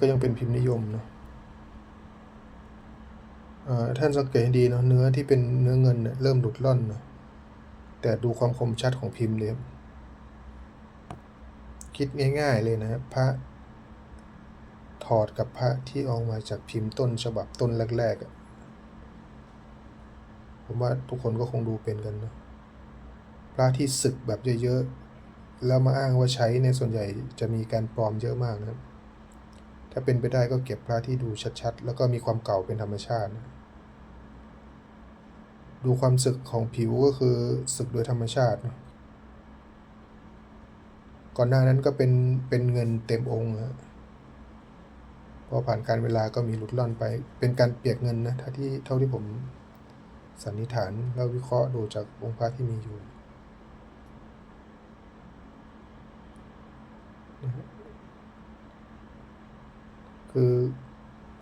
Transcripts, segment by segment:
ก็ยังเป็นพิมพ์นิยมเนาะท่านสังเกตให้ดีเนาะเนื้อที่เป็นเนื้อเงินเนี่ยเริ่มหลุดล่อนเนาะแต่ดูความคมชัดของพิมพ์เลยคิดง่าย ๆเลยนะพระถอดกับพระที่ออกมาจากพิมพ์ต้นฉบับต้นแรกๆผมว่าทุกคนก็คงดูเป็นกันเนาะพระที่ศึกแบบเยอะๆแล้วมาอ้างว่าใช้ในส่วนใหญ่จะมีการปลอมเยอะมากนะครับ ถ้าเป็นไปได้ก็เก็บพระที่ดูชัดๆ แล้วก็มีความเก่าเป็นธรรมชาติ ดูความสึกของผิวก็คือสึกโดยธรรมชาติ ก่อนหน้านั้นก็เป็นเป็นเงินเต็มองค์นะพอผ่านการเวลาก็มีหลุดล่อนไป เป็นการเปียกเงินนะถ้าที่เท่าที่ผมสันนิษฐานแล้ววิเคราะห์ดูจากองค์พระที่มีอยู่นะ คือ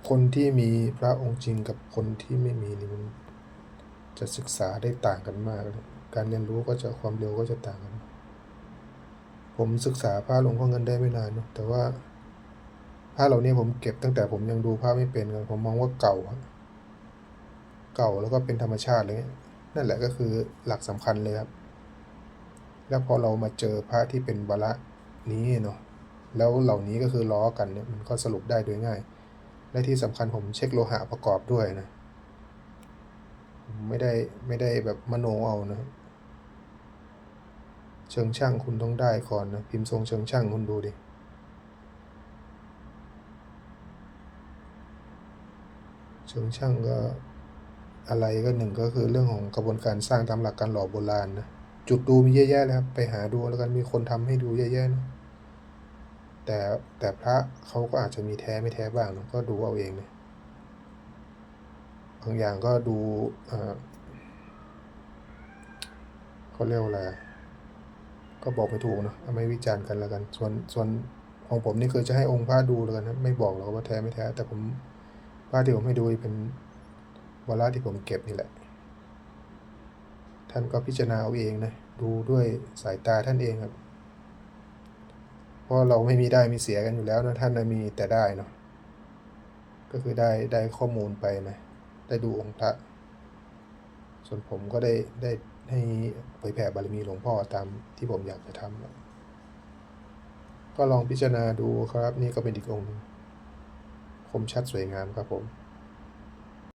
คนที่มีพระองค์จริงกับคนที่ไม่มีนี่มันจะศึกษาได้ต่างกันมาก การเรียนรู้ก็จะความเร็วก็จะต่างกัน ผมศึกษาพระหลวงพ่อเงินได้ไม่นานเนอะแต่ว่าพระเหล่านี้ผมเก็บตั้งแต่ผมยังดูพระไม่เป็นเลยผมมองว่าเก่าเก่าแล้วก็เป็นธรรมชาติเลยนั่นแหละก็คือหลักสำคัญเลยครับ แล้วพอเรามาเจอพระที่เป็นวาระนี้เนาะ แล้วเหล่านี้ก็คือล้อกันเนี่ยมันก็สรุปได้โดยง่าย และที่สำคัญผมเช็คโลหะประกอบด้วยนะไม่ได้ไม่ได้แบบมโนเอานะ เชิงช่างคุณต้องได้ก่อนนะ พิมพ์ทรงเชิงช่างคุณดูดิเชิงช่างก็อะไรก็หนึ่งก็คือเรื่องของกระบวนการสร้างตามหลักการหล่อโบราณนะ จุดดูมีเยอะแยะเลยครับ ไปหาดูแล้วกันมีคนทำให้ดูเยอะแยะนะ แต่แต่พระเขาก็อาจจะมีแท้ไม่แท้บ้างก็ดูเอาเองเลยบางอย่างก็ดูเขาเรียกว่าอะไรก็บอกไม่ถูกนะไม่วิจารณ์กันแล้วกัน ส่วนส่วนของผมนี่คือจะให้องค์พระดูแล้วกันนะไม่บอกหรอกว่าแท้ไม่แท้ แต่ผมพระที่ผมให้ดูเป็นวาระที่ผมเก็บนี่แหละ ท่านก็พิจารณาเอาเองนะดูด้วยสายตาท่านเองครับ เพราะเราไม่มีได้มีเสียกันอยู่แล้วนะท่านนะมีแต่ได้เนาะก็คือได้ได้ข้อมูลไปนะ ได้ดูองค์พระ ส่วนผมก็ได้ได้ให้เผยแผ่บารมีหลวงพ่อตามที่ผมอยากจะทำนะก็ลองพิจารณาดูครับนี่ก็เป็นอีกองค์คมชัดสวยงามครับผม